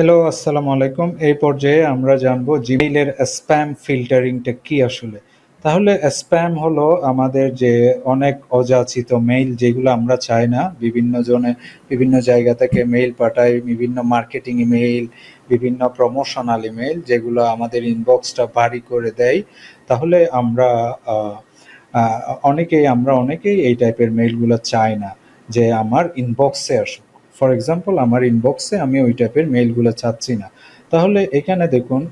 Hello আসসালামু আলাইকুম। এই পর্যায়ে আমরা জানব জিমেইলের স্প্যাম ফিল্টারিংটা কি আসলে। তাহলে স্প্যাম হলো আমাদের যে অনেক অযাচিত মেইল যেগুলো আমরা চাই না। বিভিন্ন জনে বিভিন্ন জায়গা থেকে মেইল পাঠাই, বিভিন্ন মার্কেটিং ইমেইল বিভিন্ন প্রমোশনাল ইমেইল যেগুলো আমাদের ইনবক্সটা ভারী করে দেয়। তাহলে আমরা অনেকেই আমরা অনেকেই এই টাইপের মেইলগুলো চাই না যে আমার ইনবক্সে আসুক। ফর এক্সাম্পল আমার ইনবক্সে আমি ওই টাইপের মেইলগুলো চাচ্ছি না। তাহলে এখানে দেখুন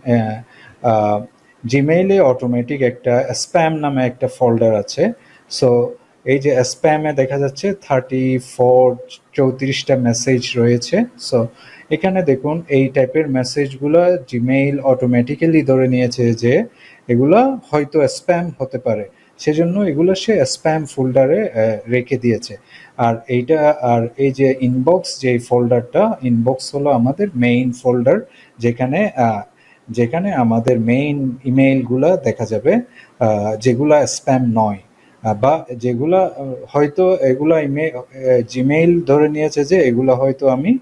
জিমেইলে অটোমেটিক একটা স্প্যাম নামে একটা ফোল্ডার আছে। সো এই যে স্প্যামে দেখা যাচ্ছে থার্টি ফোর চৌত্রিশটা মেসেজ রয়েছে। সো এখানে দেখুন, এই টাইপের মেসেজগুলো জিমেইল অটোমেটিক্যালি ধরে নিয়েছে যে, এগুলো হয়তো স্প্যাম হতে পারে। সেজন্য এগুলো সে স্প্যাম ফোল্ডারে রেখে দিয়েছে। আর এইটা, আর এই যে ইনবক্স যে ফোল্ডারটা ইনবক্স হলো আমাদের মেইন ফোল্ডার যেখানে যেখানে আমাদের মেইন ইমেইলগুলো দেখা যাবে যেগুলা স্প্যাম নয়। বা যেগুলা হয়তো এগুলা জিমেইল ধরে নিয়েছে যে এগুলা হয়তো আমি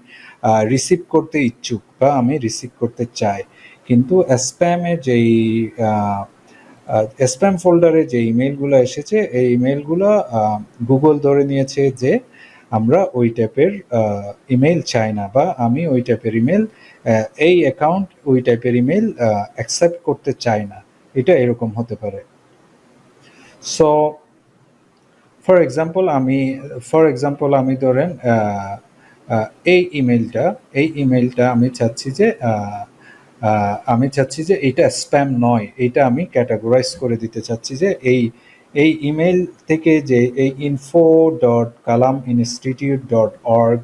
রিসিভ করতে ইচ্ছুক বা আমি রিসিভ করতে চাই। কিন্তু স্প্যামে যেই স্প্যাম ফোল্ডারে যে ইমেলগুলো এসেছে, এই ইমেলগুলো গুগল ধরে নিয়েছে যে আমরা ওই টাইপের ইমেল চাই না বা আমি ওই টাইপের ইমেল এই অ্যাকাউন্ট ওই টাইপের ইমেল অ্যাকসেপ্ট করতে চাই না। এটা এরকম হতে পারে। সো ফর এক্সাম্পল আমি ফর এক্সাম্পল আমি ধরেন এই ইমেলটা এই ইমেলটা আমি চাচ্ছি যে আমি চাচ্ছি যে এটা স্প্যাম নয়, এটা আমি ক্যাটাগরাইজ করে দিতে চাচ্ছি যে এই এই ইমেল থেকে যে এই info dot Kalam institute dot org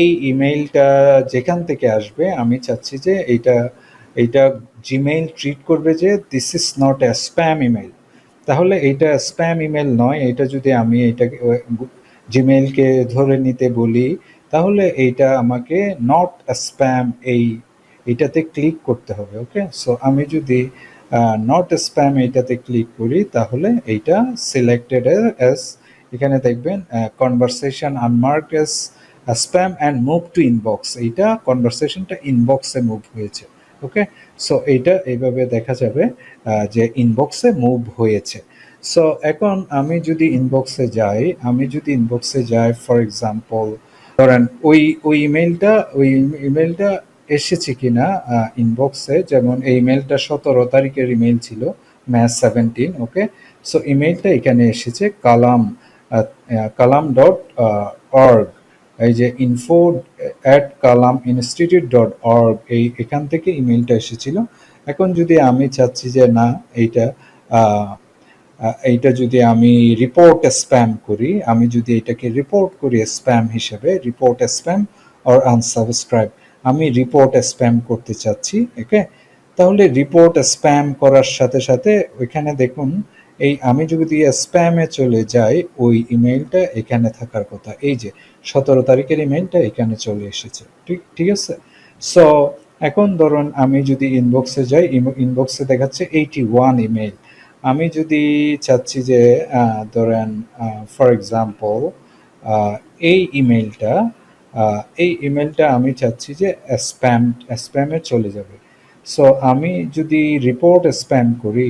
এই ইমেইলটা যেখান থেকে আসবে, আমি চাচ্ছি যে এইটা এইটা জিমেইল ট্রিট করবে যে this is not a spam email তাহলে এইটা স্প্যাম ইমেল নয়, এটা যদি আমি এটাকে জিমেইলকে ধরে নিতে বলি, তাহলে এইটা আমাকে নট স্প্যাম এই এটাতে ক্লিক করতে হবে ওকে সো আমি যদি নট স্প্যাম এইটাতে ক্লিক করি, তাহলে এইটা সিলেক্টেড অ্যাজ এখানে দেখবেন conversation unmark as spam and move to inbox এইটা কনভারসেশনটা ইনবক্সে মুভ হয়েছে ওকে সো এইটা এইভাবে দেখা যাবে যে ইনবক্সে মুভ হয়েছে। সো এখন আমি যদি ইনবক্সে যাই, আমি যদি ইনবক্সে যাই ফর এক্সাম্পল ধরেন ওই ওই ইমেলটা ওই ইমেলটা এসেছে কিনা ইনবক্সে যেমন এই ইমেলটা সতেরো তারিখের ইমেল ছিল ম্যাচ সেভেন্টিন ওকে সো ইমেলটা এখানে এসেছে, কালাম কালাম ডট অর্গ এই যে info at Kalam institute dot org এই এখান থেকে ইমেলটা এসেছিল। এখন যদি আমি চাচ্ছি যে না, এইটা এইটা যদি আমি রিপোর্ট স্প্যাম করি, আমি যদি এটাকে রিপোর্ট করি স্প্যাম হিসেবে রিপোর্ট স্প্যাম অর আনসাবস্ক্রাইব আমি রিপোর্ট স্প্যাম করতে চাচ্ছি ওকে তাহলে রিপোর্ট স্প্যাম করার সাথে সাথে ওইখানে দেখুন এই আমি যদি স্প্যামে চলে যাই ওই ইমেইলটা এখানে থাকার কথা। এই যে সতেরো তারিখের ইমেলটা এখানে চলে এসেছে ঠিক ঠিক আছে? সো এখন ধরুন আমি যদি ইনবক্সে যাই ইনবক্সে দেখাচ্ছে এইটি ওয়ান ইমেইল আমি যদি চাচ্ছি যে ধরেন ফর এক্সাম্পল এই ইমেলটা আহ, এই ইমেলটা আমি চাচ্ছি যে স্প্যাম স্প্যামে চলে যাবে। সো আমি যদি রিপোর্ট স্প্যাম করি,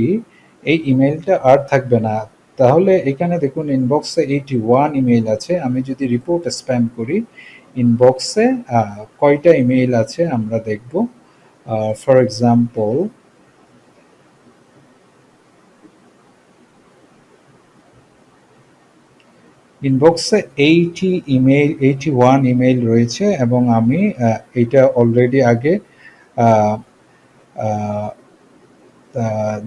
এই ইমেলটা আর থাকবে না। তাহলে এখানে দেখুন ইনবক্সে এইটি ওয়ান ইমেল আছে। আমি যদি রিপোর্ট স্প্যাম করি ইনবক্সে কয়টা ইমেল আছে আমরা দেখব। ফর এক্সাম্পল ইনবক্সে eighty email eighty one email রয়েছে এবং আমি এটা অলরেডি আগে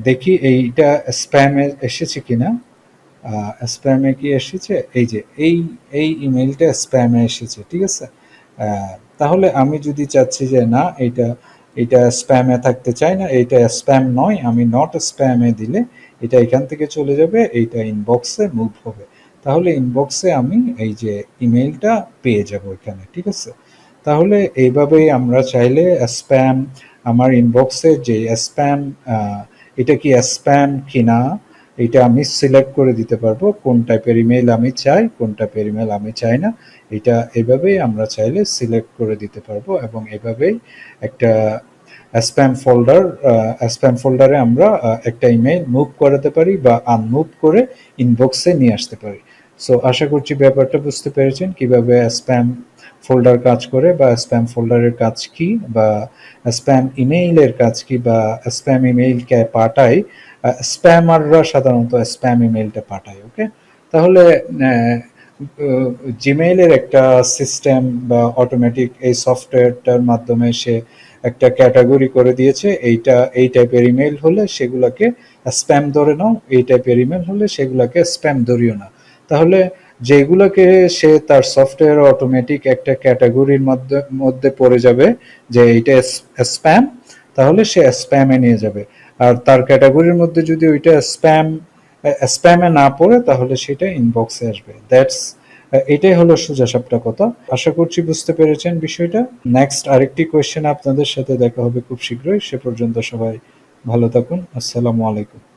দেখি এইটা স্প্যামে এসেছে কিনা। স্প্যামে কি এসেছে? এই যে, এই এই ইমেলটা স্প্যামে এসেছে, ঠিক আছে? তাহলে আমি যদি চাচ্ছি যে না এটা এটা স্প্যামে থাকতে চাই না এটা স্প্যাম নয়, আমি নট স্প্যামে দিলে এটা এখান থেকে চলে যাবে, এইটা ইনবক্সে মুভ হবে। তাহলে ইনবক্সে আমি এই যে ইমেলটা পেয়ে যাব এখানে, ঠিক আছে? তাহলে এইভাবেই আমরা চাইলে স্প্যাম আমার ইনবক্সে যে স্প্যাম এটা কি স্প্যাম কিনা, এটা আমি সিলেক্ট করে দিতে পারব, কোন টাইপের ইমেল আমি চাই, কোন টাইপের ইমেল আমি চাই না, এটা এভাবেই আমরা চাইলে সিলেক্ট করে দিতে পারব এবং এভাবেই একটা স্প্যাম ফোল্ডার স্প্যাম ফোল্ডারে আমরা একটা ইমেল মুভ করাতে পারি বা আনমুভ করে ইনবক্সে নিয়ে আসতে পারি। সো আশা করছি ব্যাপারটা বুঝতে পেরেছেন কীভাবে স্প্যাম ফোল্ডার কাজ করে বা স্প্যাম ফোল্ডারের কাজ কি বা স্প্যাম ইমেইলের কাজ কি বা স্প্যাম ইমেইলকে পাঠায় স্প্যামাররা সাধারণত স্প্যাম ইমেইলটা পাঠায় ওকে তাহলে জিমেইলের একটা সিস্টেম বা অটোমেটিক এই সফটওয়্যারটার মাধ্যমে সে একটা ক্যাটাগরি করে দিয়েছে, এইটা, এই টাইপের ইমেল হলে সেগুলোকে স্প্যাম ধরে নাও, এই টাইপের ইমেল হলে সেগুলোকে স্প্যাম ধরিও না। তাহলে যেগুলোকে সে তার সফটওয়্যার অটোমেটিক একটা ক্যাটাগরির মধ্যে মধ্যে পড়ে যাবে, যে এইটা স্প্যাম তাহলে সে স্প্যামে নিয়ে যাবে। আর তার ক্যাটাগরির মধ্যে যদি ওইটা স্প্যাম স্প্যামে না পড়ে, তাহলে সেটা ইনবক্সে আসবে। দ্যাটস এটাই হলো সোজা সাপটা কথা। আশা করছি বুঝতে পেরেছেন বিষয়টা। নেক্সট আরেকটি কোয়েশ্চেন আপনাদের সাথে দেখা হবে খুব শীঘ্রই। সে পর্যন্ত সবাই ভালো থাকুন। আসসালামু আলাইকুম।